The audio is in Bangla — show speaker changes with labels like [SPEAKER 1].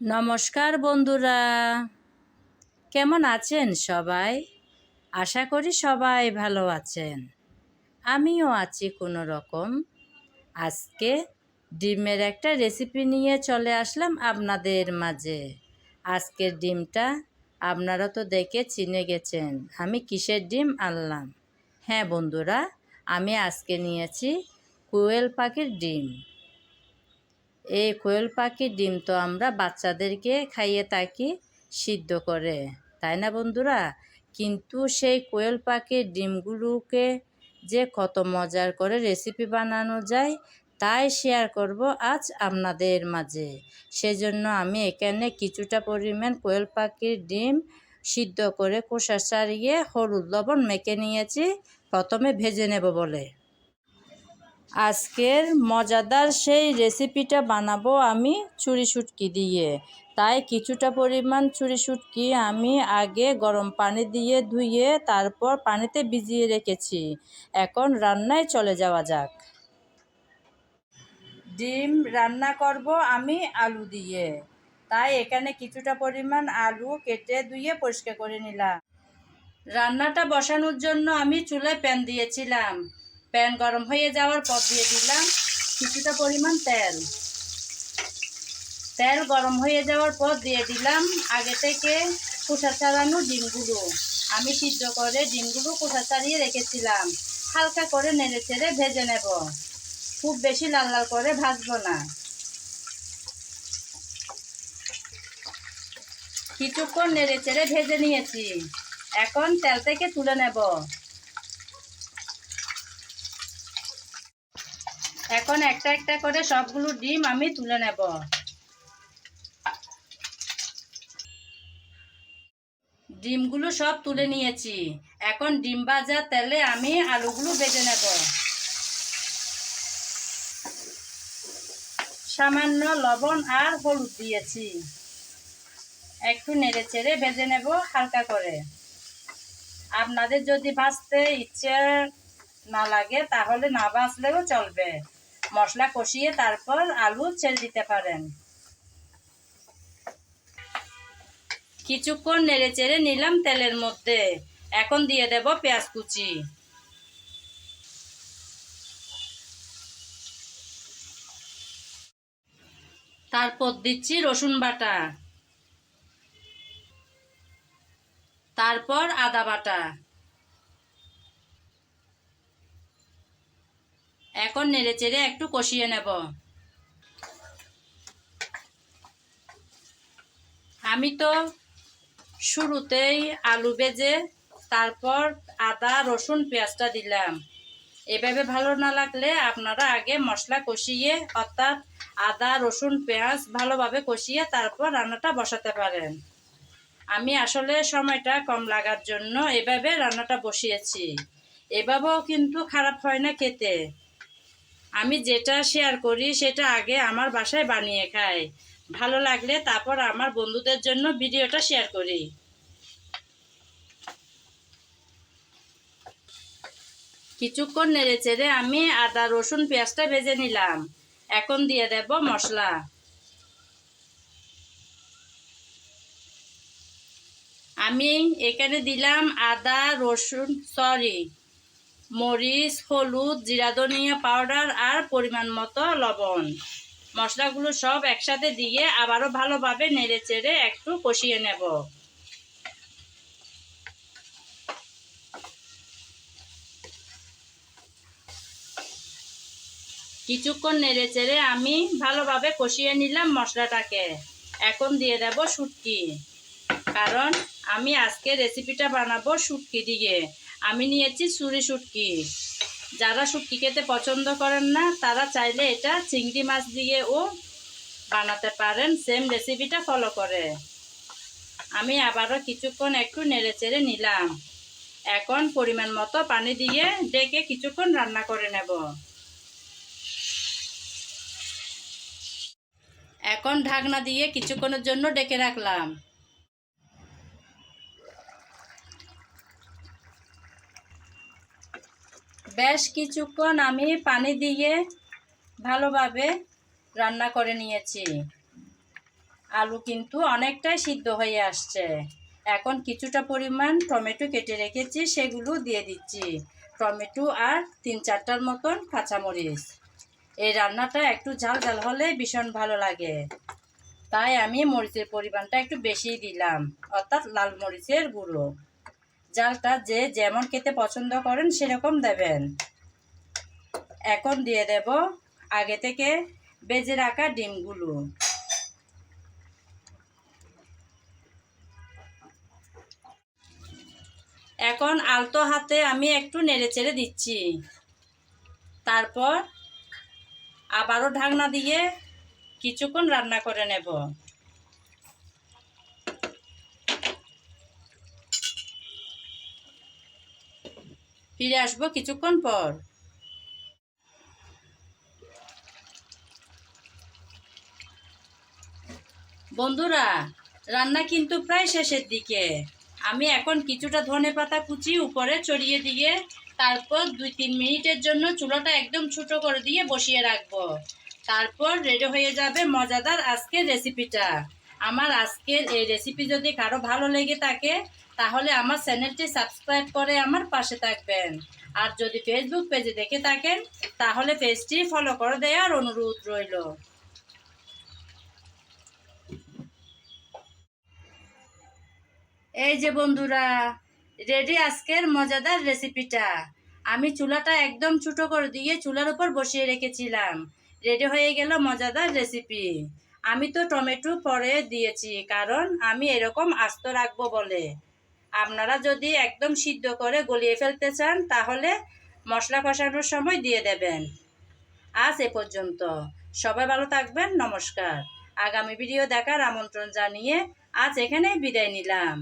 [SPEAKER 1] নমস্কার বন্ধুরা। কেমন আছেন সবাই? আশা করি সবাই ভালো আছেন। আমিও আছি কোনো রকম। আজকে ডিমের একটা রেসিপি নিয়ে চলে আসলাম আপনাদের মাঝে। আজকের ডিমটা আপনারা তো দেখে চিনে গেছেন, আমি কিসের ডিম আনলাম? হ্যাঁ বন্ধুরা, আমি আজকে নিয়েছি কোয়েল পাখির ডিম। এই কোয়েল পাখির ডিম তো আমরা বাচ্চাদেরকে খাইয়ে থাকি সিদ্ধ করে, তাই না বন্ধুরা? কিন্তু সেই কোয়েল পাখির ডিমগুলোকে যে কত মজার করে রেসিপি বানানো যায়, তাই শেয়ার করব আজ আপনাদের মাঝে। সেজন্য আমি এখানে কিছুটা পরিমাণ কোয়েল পাখির ডিম সিদ্ধ করে কোষা ছাড়িয়ে হলুদ লবণ মেখে নিয়েছি। প্রথমে ভেজে নেব বলে। আজকের মজাদার সেই রেসিপিটা বানাবো আমি চুরি শুটকি দিয়ে। তাই কিছুটা পরিমাণ চুরি শুটকি আমি আগে গরম পানি দিয়ে ধুয়ে তারপর পানিতে ভিজিয়ে রেখেছি। এখন রান্নায় চলে যাওয়া যাক। ডিম রান্না করব আমি আলু দিয়ে। তাই এখানে কিছুটা পরিমাণ আলু কেটে ধুয়ে পরিষ্কার করে নিলাম। রান্নাটা বসানোর জন্য আমি চুলায় প্যান দিয়েছিলাম। প্যান গরম হয়ে যাওয়ার পর দিয়ে দিলাম কিছুটা পরিমাণ তেল। তেল গরম হয়ে যাওয়ার পর দিয়ে দিলাম আগে থেকে খোসা ছাড়ানো ডিমগুলো। আমি সিদ্ধ করে ডিমগুলো খোসা ছাড়িয়ে রেখেছিলাম। হালকা করে নেড়ে চেড়ে ভেজে নেব। খুব বেশি লাল লাল করে ভাজবো না। কিছুক্ষণ নেড়ে চেড়ে ভেজে নিয়েছি। এখন তেল থেকে তুলে নেব। এখন একটা একটা করে সবগুলো ডিম আমি তুলে নেব। ডিমগুলো সব তুলে নিয়েছি। এখন ডিম ভাজা তেলে আমি আলুগুলো ভেজে নেব। সামান্য লবণ আর হলুদ দিয়েছি। একটু নেড়ে চেড়ে ভেজে নেব হালকা করে। আপনাদের যদি ভাজতে ইচ্ছে না লাগে, তাহলে না ভাজলেও চলবে। মশলা কষিয়ে তারপর আলু ছেড়ে দিতে পারেন। কিছুক্ষণ নেড়ে চেড়ে নিলাম তেলের মধ্যে। এখন দিয়ে দেব পেঁয়াজ কুচি। তারপর দিচ্ছি রসুন বাটা। তারপর আদা বাটা। এখন নেড়ে চেড়ে একটু কষিয়ে নেব। আমি তো শুরুতেই আলু ভেজে তারপর আদা, রসুন, পেঁয়াজটা দিলাম। এভাবে ভালো না লাগলে আপনারা আগে মশলা কষিয়ে, অর্থাৎ আদা, রসুন, পেঁয়াজ ভালোভাবে কষিয়ে তারপর রান্নাটা বসাতে পারেন। আমি আসলে সময়টা কম লাগার জন্য এভাবে রান্নাটা বসিয়েছি। এভাবেও কিন্তু খারাপ হয় না খেতে। আমি যেটা শেয়ার করি সেটা আগে আমার বাসায় বানিয়ে খাই। ভালো লাগলে তারপর আমার বন্ধুদের জন্য ভিডিওটা শেয়ার করি। কিছুক্ষণ নেড়ে চেড়ে আমি আদা, রসুন, পেঁয়াজটা ভেজে নিলাম। এখন দিয়ে দেব মশলা। আমি এখানে দিলাম আদা, রসুন, সরি। মরিচ, হলুদ, জিরা, ধনিয়া পাউডার আর পরিমাণ মতো লবণ। মশলাগুলো সব একসাথে দিয়ে আবারও ভালোভাবে নেড়ে চেড়ে একটু কষিয়ে নেব। কিছুক্ষণ নেড়ে চেড়ে আমি ভালোভাবে কষিয়ে নিলাম মশলাটাকে। এখন দিয়ে দেব শুটকি। কারণ আমি আজকে রেসিপিটা বানাবো শুটকি দিয়ে। আমি নিয়েছি সুরি শুটকি। যারা শুটকি খেতে পছন্দ করেন না, তারা চাইলে এটা চিংড়ি মাছ দিয়েও বানাতে পারেন সেম রেসিপিটা ফলো করে। আমি আবারও কিছুক্ষণ একটু নেড়ে চেড়ে নিলাম। এখন পরিমাণ মতো পানি দিয়ে ডেকে কিছুক্ষণ রান্না করে নেব। এখন ঢাকনা দিয়ে কিছুক্ষণের জন্য ডেকে রাখলাম। বেশ কিছুক্ষণ আমি পানি দিয়ে ভালোভাবে রান্না করে নিয়েছি। আলু কিন্তু অনেকটাই সিদ্ধ হয়ে আসছে। এখন কিছুটা পরিমাণ টমেটো কেটে রেখেছি, সেগুলো দিয়ে দিচ্ছি। টমেটো আর তিন চারটার মতন কাঁচামরিচ। এই রান্নাটা একটু ঝাল ঝাল হলে ভীষণ ভালো লাগে। তাই আমি মরিচের পরিমাণটা একটু বেশি দিলাম, অর্থাৎ লাল মরিচের গুঁড়ো। জালটা যে যেমন খেতে পছন্দ করেন, সেরকম দেবেন। এখন দিয়ে দেব আগে থেকে বেজে রাখা ডিমগুলো। এখন আলতো হাতে আমি একটু নেড়ে চেড়ে দিচ্ছি। তারপর আবারও ঢাকনা দিয়ে কিছুক্ষণ রান্না করে নেব। ফিরে আসব কিছুক্ষণ পর। বন্ধুরা, রান্না কিন্তু প্রায় শেষের দিকে। আমি এখন কিছুটা ধনে পাতা কুচি উপরে চড়িয়ে দিয়ে তারপর দুই তিন মিনিটের জন্য চুলাটা একদম ছোটো করে দিয়ে বসিয়ে রাখব। তারপর রেডি হয়ে যাবে মজাদার আজকের রেসিপিটা আমার আজকের এই রেসিপি যদি কারও ভালো লেগে থাকে, তাহলে আমার চ্যানেলটি সাবস্ক্রাইব করে আমার পাশে থাকবেন। আর যদি ফেসবুক পেজে দেখে থাকেন, তাহলে পেজটি ফলো করে দেওয়ার অনুরোধ রইল। এই যে বন্ধুরা রেডি আজকের মজাদার রেসিপিটা আমি চুলাটা একদম ছোটো করে দিয়ে চুলার উপর বসিয়ে রেখেছিলাম। রেডি হয়ে গেল মজাদার রেসিপি আমি তো টমেটো পরে দিয়েছি, কারণ আমি এরকম আস্ত রাখব বলে। আপনারা যদি একদম সিদ্ধ করে গলিয়ে ফেলতে চান, তাহলে মশলা কষানোর সময় দিয়ে দেবেন। আজ এ পর্যন্ত। সবাই ভালো থাকবেন, নমস্কার। আগামী ভিডিও দেখার আমন্ত্রণ জানিয়ে আজ এখানেই বিদায় নিলাম।